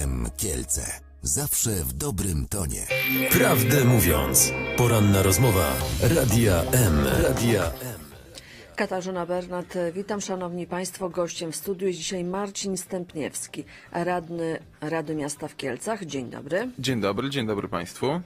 M Kielce. Zawsze w dobrym tonie. Prawdę mówiąc, poranna rozmowa Radia M. Radia M. Katarzyna Bernat, witam Szanowni Państwo. Gościem w studiu jest dzisiaj Marcin Stępniewski, radny Rady Miasta w Kielcach. Dzień dobry. Dzień dobry, dzień dobry Państwu.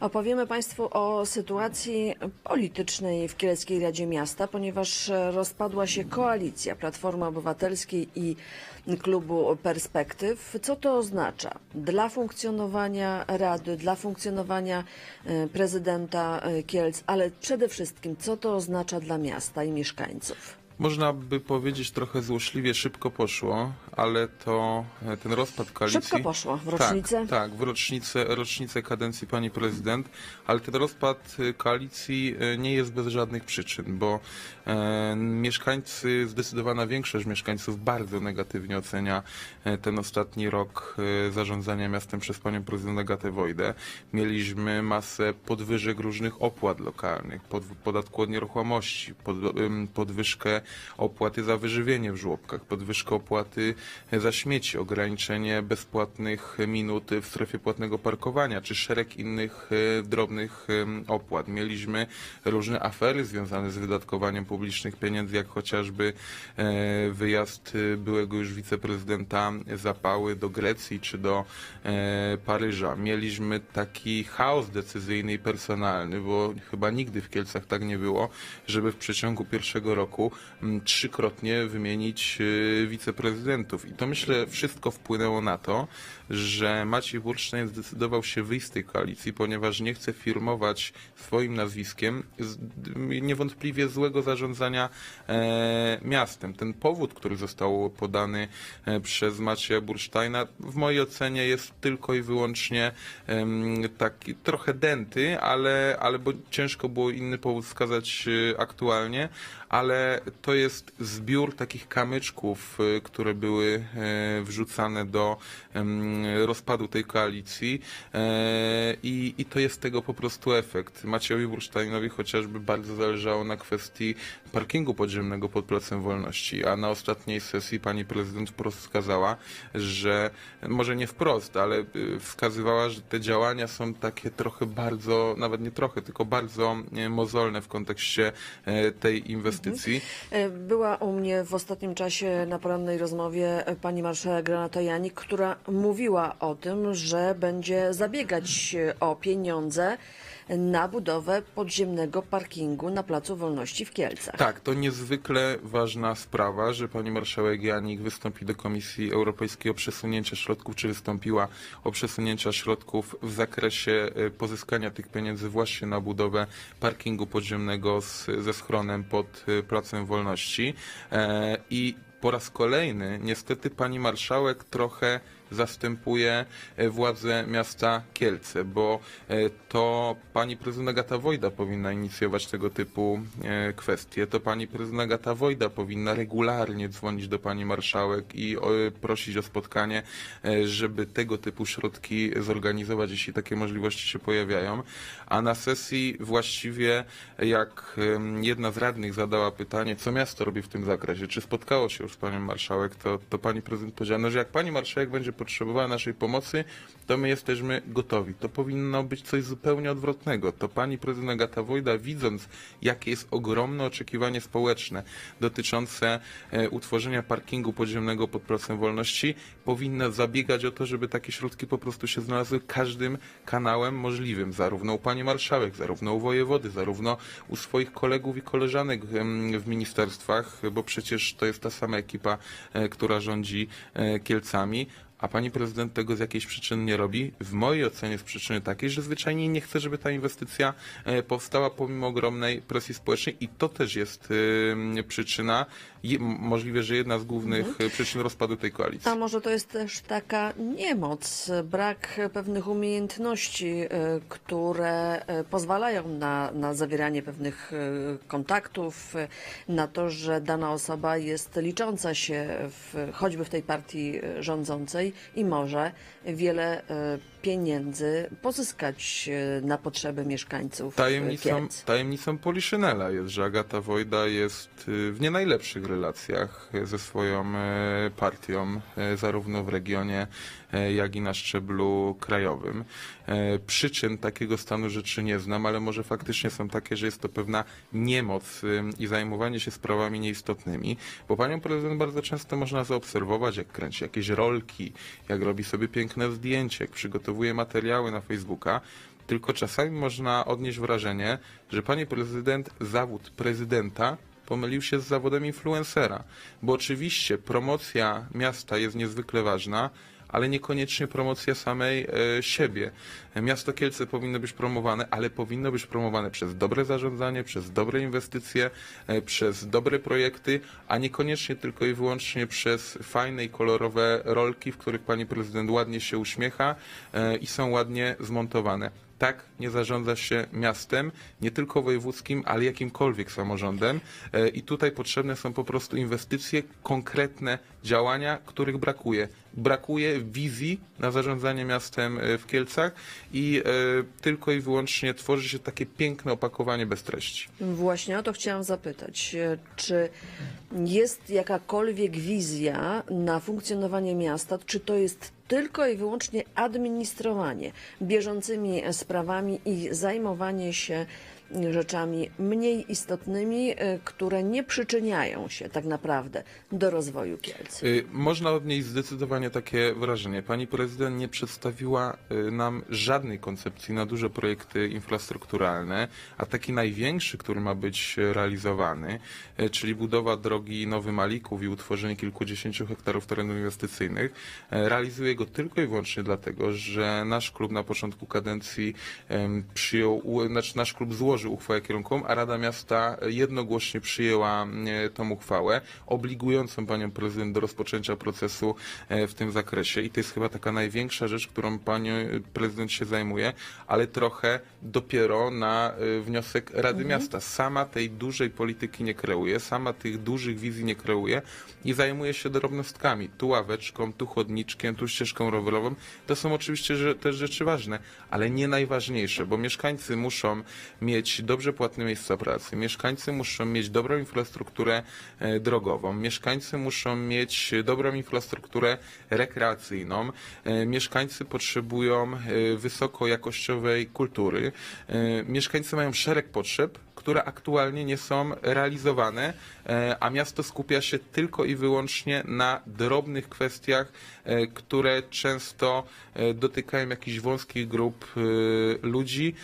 Opowiemy Państwu o sytuacji politycznej w Kieleckiej Radzie Miasta, ponieważ rozpadła się koalicja Platformy Obywatelskiej i klubu Perspektyw. Co to oznacza dla funkcjonowania Rady, dla funkcjonowania e, prezydenta e, Kielc, ale przede wszystkim co to oznacza dla miasta i mieszkańców? Można by powiedzieć trochę złośliwie szybko poszło, ale to e, ten rozpad koalicji... Szybko poszło w rocznicę? Tak, tak w rocznicę, rocznicę kadencji pani prezydent, ale ten rozpad e, koalicji e, nie jest bez żadnych przyczyn, bo e, mieszkańcy, zdecydowana większość mieszkańców bardzo negatywnie ocenia ten ostatni rok zarządzania miastem przez panią prezydent Agatę Wojdę. Mieliśmy masę podwyżek różnych opłat lokalnych, pod, podatku od nieruchomości, pod, podwyżkę opłaty za wyżywienie w żłobkach, podwyżkę opłaty za śmieci, ograniczenie bezpłatnych minut w strefie płatnego parkowania, czy szereg innych e, drobnych em, opłat. Mieliśmy różne afery związane z wydatkowaniem publicznych pieniędzy, jak chociażby e, wyjazd e, byłego już wiceprezydenta Zapały do Grecji czy do e, Paryża. Mieliśmy taki chaos decyzyjny i personalny, bo chyba nigdy w Kielcach tak nie było, żeby w przeciągu pierwszego roku trzykrotnie wymienić e, wiceprezydentów. I to myślę wszystko wpłynęło na to, że Maciej Bursztyn zdecydował się wyjść z tej koalicji, ponieważ nie chce firmować swoim nazwiskiem niewątpliwie złego zarządzania e, miastem. Ten powód, który został podany e, przez Macieja Bursztajna, w mojej ocenie jest tylko i wyłącznie taki trochę dęty, ale, ale bo ciężko było inny powód wskazać e, aktualnie, ale to jest zbiór takich kamyczków, e, które były e, wrzucane do rozpadu tej koalicji e, i, i to jest tego po prostu efekt. Maciejowi Bursztajnowi chociażby bardzo zależało na kwestii parkingu podziemnego pod Placem Wolności, a na ostatniej sesji pani prezydent wprost wskazała, że może nie wprost, ale y, wskazywała, że te działania są takie trochę bardzo, nawet nie trochę, tylko bardzo e, mozolne w kontekście tej inwestycji. Była u mnie w ostatnim czasie na porannej rozmowie e, pani marszałek Renata Janik, która mówiła o tym, że będzie zabiegać o pieniądze na budowę podziemnego parkingu na Placu Wolności w Kielcach. Tak, to niezwykle ważna sprawa, że pani marszałek Janik wystąpi do Komisji Europejskiej o przesunięcie środków, czy wystąpiła o przesunięcia środków w zakresie e, pozyskania tych pieniędzy właśnie na budowę parkingu podziemnego z, ze schronem pod e, Placem Wolności. E, I po raz kolejny niestety pani marszałek trochę zastępuje e, władze miasta Kielce, bo e, to pani prezydent Agata Wojda powinna inicjować tego typu e, kwestie. To pani prezydent Agata Wojda powinna regularnie dzwonić do pani marszałek i prosić o spotkanie, żeby tego typu środki zorganizować, jeśli takie możliwości się pojawiają. A na sesji właściwie jak jedna z radnych zadała pytanie, co miasto robi w tym zakresie, czy spotkało się już z panią marszałek, to, to pani prezydent powiedziała, no, że jak pani marszałek będzie potrzebowała naszej pomocy, to my jesteśmy gotowi. To powinno być coś zupełnie odwrotnego. To pani prezydent Agata Wojda, widząc, jakie jest ogromne oczekiwanie społeczne dotyczące e, utworzenia parkingu podziemnego pod Placem Wolności, powinna zabiegać o to, żeby takie środki po prostu się znalazły każdym kanałem możliwym, zarówno u pani marszałek, zarówno u wojewody, zarówno u swoich kolegów i koleżanek w ministerstwach, bo przecież to jest ta sama ekipa, e, która rządzi e, Kielcami. A pani prezydent tego z jakiejś przyczyny nie robi. W mojej ocenie z przyczyny takiej, że zwyczajnie nie chce, żeby ta inwestycja e, powstała pomimo ogromnej presji społecznej i to też jest e, przyczyna, możliwe, że jedna z głównych e, przyczyn rozpadu tej koalicji. A może to jest też taka niemoc, brak pewnych umiejętności, które pozwalają na, na zawieranie pewnych kontaktów, na to, że dana osoba jest licząca się w, choćby w tej partii e, i może wiele e, pieniędzy pozyskać e, na potrzeby mieszkańców e, Tajemnicą, Kielc. tajemnicą Poliszynela jest, że Agata Wojda jest w nie najlepszych relacjach ze swoją partią, zarówno w regionie jak i na szczeblu krajowym. E, Przyczyn takiego stanu rzeczy nie znam, ale może faktycznie są takie, że jest to pewna niemoc i zajmowanie się sprawami nieistotnymi, bo panią prezydent bardzo często można zaobserwować, jak kręci jakieś rolki, jak robi sobie piękne zdjęcie, jak przygotowuje materiały na Facebooka, tylko czasami można odnieść wrażenie, że pani prezydent zawód prezydenta pomylił się z zawodem influencera, bo oczywiście promocja miasta jest niezwykle ważna, ale niekoniecznie promocja samej e, siebie. Miasto Kielce powinno być promowane, ale powinno być promowane przez dobre zarządzanie, przez dobre inwestycje, e, przez dobre projekty, a niekoniecznie tylko i wyłącznie przez fajne i kolorowe rolki, w których pani prezydent ładnie się uśmiecha e, i są ładnie zmontowane. Tak nie zarządza się miastem, nie tylko wojewódzkim, ale jakimkolwiek samorządem. E, I tutaj potrzebne są po prostu inwestycje, konkretne działania, których brakuje. Brakuje wizji na zarządzanie miastem e, w Kielcach i e, tylko i wyłącznie tworzy się takie piękne opakowanie bez treści. Właśnie o to chciałam zapytać. Czy jest jakakolwiek wizja na funkcjonowanie miasta? Czy to jest tylko i wyłącznie administrowanie bieżącymi sprawami i zajmowanie się rzeczami mniej istotnymi, e, które nie przyczyniają się tak naprawdę do rozwoju Kielc? Y, Można odnieść zdecydowanie takie wrażenie. Pani prezydent nie przedstawiła y, nam żadnej koncepcji na duże projekty infrastrukturalne, a taki największy, który ma być realizowany, y, czyli budowa drogi Nowy Malików i utworzenie kilkudziesięciu hektarów terenów inwestycyjnych, realizuje go tylko i wyłącznie dlatego, że nasz klub na początku kadencji przyjął, znaczy nasz klub złożył uchwałę kierunkową, a Rada Miasta jednogłośnie przyjęła e, tą uchwałę, obligującą panią prezydent do rozpoczęcia procesu e, w tym zakresie. I to jest chyba taka największa rzecz, którą pani prezydent się zajmuje, ale trochę dopiero na e, wniosek Rady Miasta. Sama tej dużej polityki nie kreuje, sama tych dużych wizji nie kreuje i zajmuje się drobnostkami. Tu ławeczką, tu chodniczkiem, tu ścieżką rowerową. To są oczywiście też rzeczy ważne, ale nie najważniejsze, bo mieszkańcy muszą mieć dobrze płatne miejsca pracy, mieszkańcy muszą mieć dobrą infrastrukturę e, drogową, mieszkańcy muszą mieć dobrą infrastrukturę rekreacyjną, e, mieszkańcy potrzebują e, wysokojakościowej kultury, mieszkańcy mają szereg potrzeb, które aktualnie nie są realizowane, e, a miasto skupia się tylko i wyłącznie na drobnych kwestiach, e, które często e, dotykają jakichś wąskich grup ludzi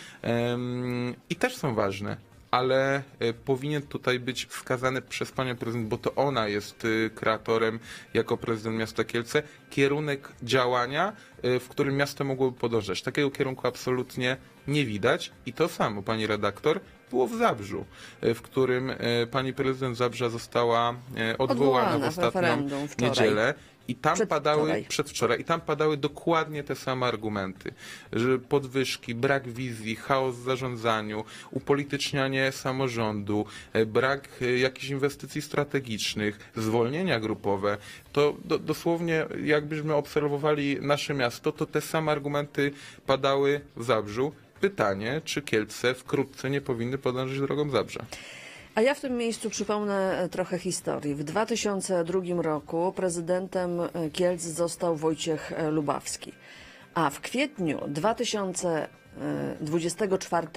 i też są ważne. Ale e, powinien tutaj być wskazany przez panią prezydent, bo to ona jest e, kreatorem jako prezydent miasta Kielce, kierunek działania, e, w którym miasto mogłoby podążać. Takiego kierunku absolutnie nie widać i to samo, pani redaktor, było w Zabrzu, w którym pani prezydent Zabrza została odwołana Odwołana w ostatnią niedzielę. I tam Przedwczoraj. padały, przedwczoraj, i tam padały dokładnie te same argumenty, że podwyżki, brak wizji, chaos w zarządzaniu, upolitycznianie samorządu, e, brak e, jakichś inwestycji strategicznych, zwolnienia grupowe, to do, dosłownie jakbyśmy obserwowali nasze miasto, to te same argumenty padały w Zabrzu. Pytanie, czy Kielce wkrótce nie powinny podążyć drogą Zabrza? A ja w tym miejscu przypomnę e, trochę historii. W 2002 roku prezydentem e, Kielc został Wojciech e, Lubawski, a w kwietniu 2024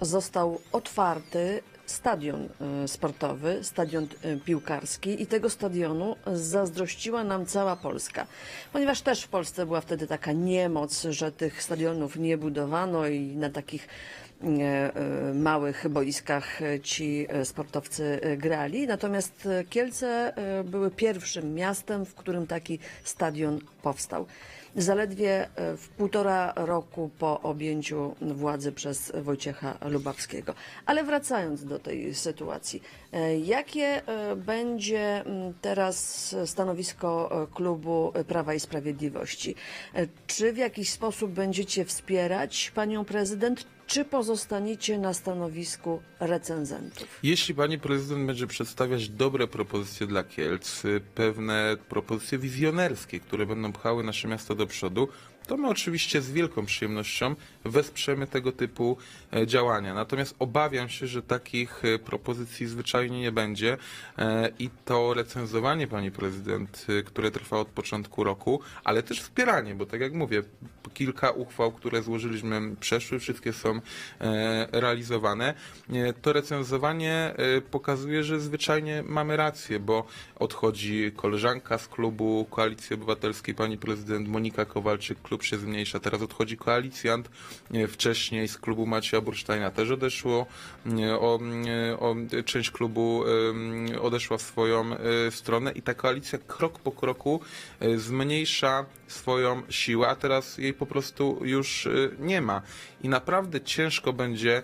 został otwarty stadion sportowy, stadion piłkarski i tego stadionu zazdrościła nam cała Polska. Ponieważ też w Polsce była wtedy taka niemoc, że tych stadionów nie budowano i na takich małych boiskach e, ci e, sportowcy e, grali. Natomiast e, Kielce e, były pierwszym miastem, w którym taki stadion powstał. Zaledwie e, w półtora roku po objęciu władzy przez Wojciecha Lubawskiego. Ale wracając do tej sytuacji, e, jakie e, będzie teraz stanowisko e, klubu Prawa i Sprawiedliwości? E, Czy w jakiś sposób będziecie wspierać panią prezydent, czy pozostaniecie na stanowisku recenzentów? Jeśli pani prezydent będzie przedstawiać dobre propozycje dla Kielc, y, pewne propozycje wizjonerskie, które będą pchały nasze miasto do przodu, to my oczywiście z wielką przyjemnością wesprzemy tego typu e, działania. Natomiast obawiam się, że takich e, propozycji zwyczajnie nie będzie e, i to recenzowanie pani prezydent, które trwa od początku roku, ale też wspieranie, bo tak jak mówię, kilka uchwał, które złożyliśmy przeszły, wszystkie są realizowane. To recenzowanie pokazuje, że zwyczajnie mamy rację, bo odchodzi koleżanka z klubu Koalicji Obywatelskiej, pani prezydent Monika Kowalczyk, klub się zmniejsza, teraz odchodzi koalicjant, e, wcześniej z klubu Macieja Bursztajna też odeszło, e, o, e, o, część klubu odeszła w swoją stronę i ta koalicja krok po kroku zmniejsza swoją siłę, a teraz jej po prostu już nie ma. I naprawdę ciężko będzie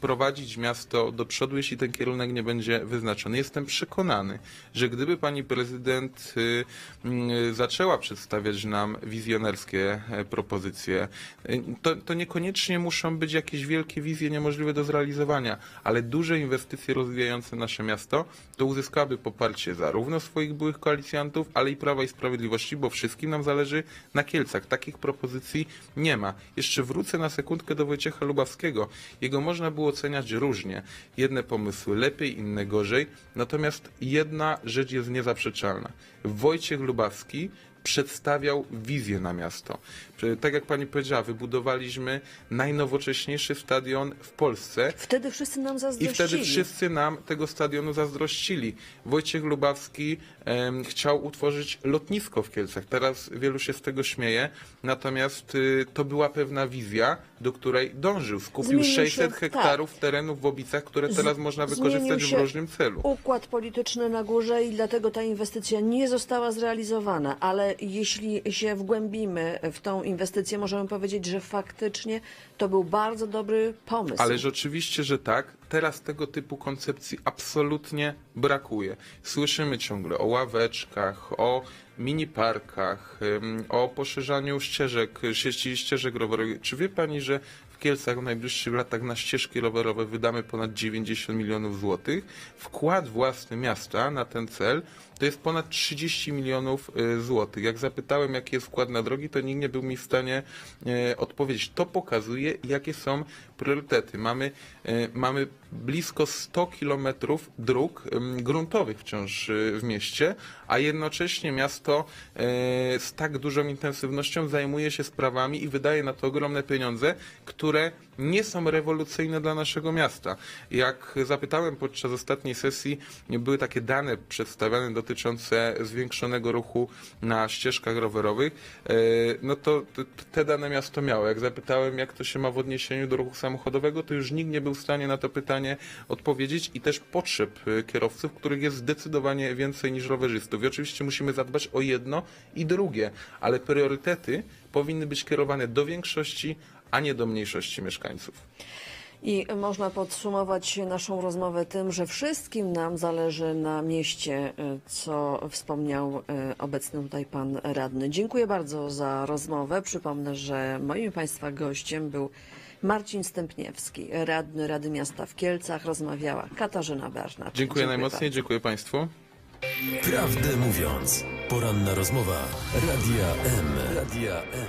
prowadzić miasto do przodu, jeśli ten kierunek nie będzie wyznaczony. Jestem przekonany, że gdyby pani prezydent y, zaczęła przedstawiać nam wizjonerskie e, propozycje, y, to, to niekoniecznie muszą być jakieś wielkie wizje niemożliwe do zrealizowania, ale duże inwestycje rozwijające nasze miasto, to uzyskałaby poparcie zarówno swoich byłych koalicjantów, ale i Prawa i Sprawiedliwości, bo wszystkim nam zależy na Kielcach. Takich propozycji nie ma. Jeszcze wrócę na sekundkę do Wojciecha Lubawskiego. Jego można było oceniać różnie. Jedne pomysły lepiej, inne gorzej. Natomiast jedna rzecz jest niezaprzeczalna. Wojciech Lubawski przedstawiał wizję na miasto. Prze- Tak jak pani powiedziała, wybudowaliśmy najnowocześniejszy stadion w Polsce. Wtedy wszyscy nam I zazdrościli. wtedy wszyscy nam tego stadionu zazdrościli. Wojciech Lubawski em, chciał utworzyć lotnisko w Kielcach. Teraz wielu się z tego śmieje, natomiast y, to była pewna wizja, do której dążył. Skupił Zmienił się, 600 tak. hektarów terenów w Obicach, które teraz można Zmienił wykorzystać w się różnym celu. Układ polityczny na górze i dlatego ta inwestycja nie została zrealizowana, ale jeśli się wgłębimy w tą inwestycję, możemy powiedzieć, że faktycznie to był bardzo dobry pomysł. Ale rzeczywiście, że tak. Teraz tego typu koncepcji absolutnie brakuje. Słyszymy ciągle o ławeczkach, o mini parkach, o poszerzaniu ścieżek, sieci ścieżek rowerowych. Czy wie pani, że w Kielcach w najbliższych latach na ścieżki rowerowe wydamy ponad 90 milionów złotych? Wkład własny miasta na ten cel to jest ponad 30 milionów y, złotych. Jak zapytałem, jaki jest wkład na drogi, to nikt nie był mi w stanie e, odpowiedzieć. To pokazuje, jakie są priorytety. Mamy, e, mamy blisko 100 kilometrów dróg gruntowych wciąż w mieście, a jednocześnie miasto z tak dużą intensywnością zajmuje się sprawami i wydaje na to ogromne pieniądze, które nie są rewolucyjne dla naszego miasta. Jak zapytałem podczas ostatniej sesji, były takie dane przedstawiane dotyczące zwiększonego ruchu na ścieżkach rowerowych, e, no to te dane miasto miało. Jak zapytałem, jak to się ma w odniesieniu do ruchu samochodowego, to już nikt nie był w stanie na to pytanie odpowiedzieć i też potrzeb e, kierowców, których jest zdecydowanie więcej niż rowerzystów. I oczywiście musimy zadbać o jedno i drugie, ale priorytety powinny być kierowane do większości, a nie do mniejszości mieszkańców. I można podsumować naszą rozmowę tym, że wszystkim nam zależy na mieście, co wspomniał y, obecny tutaj pan radny. Dziękuję bardzo za rozmowę. Przypomnę, że moim państwa gościem był Marcin Stępniewski, radny Rady Miasta w Kielcach. Rozmawiała Katarzyna Bernat. Dziękuję najmocniej, bardzo. dziękuję Państwu. Prawdę mówiąc, poranna rozmowa Radia M. Radia M.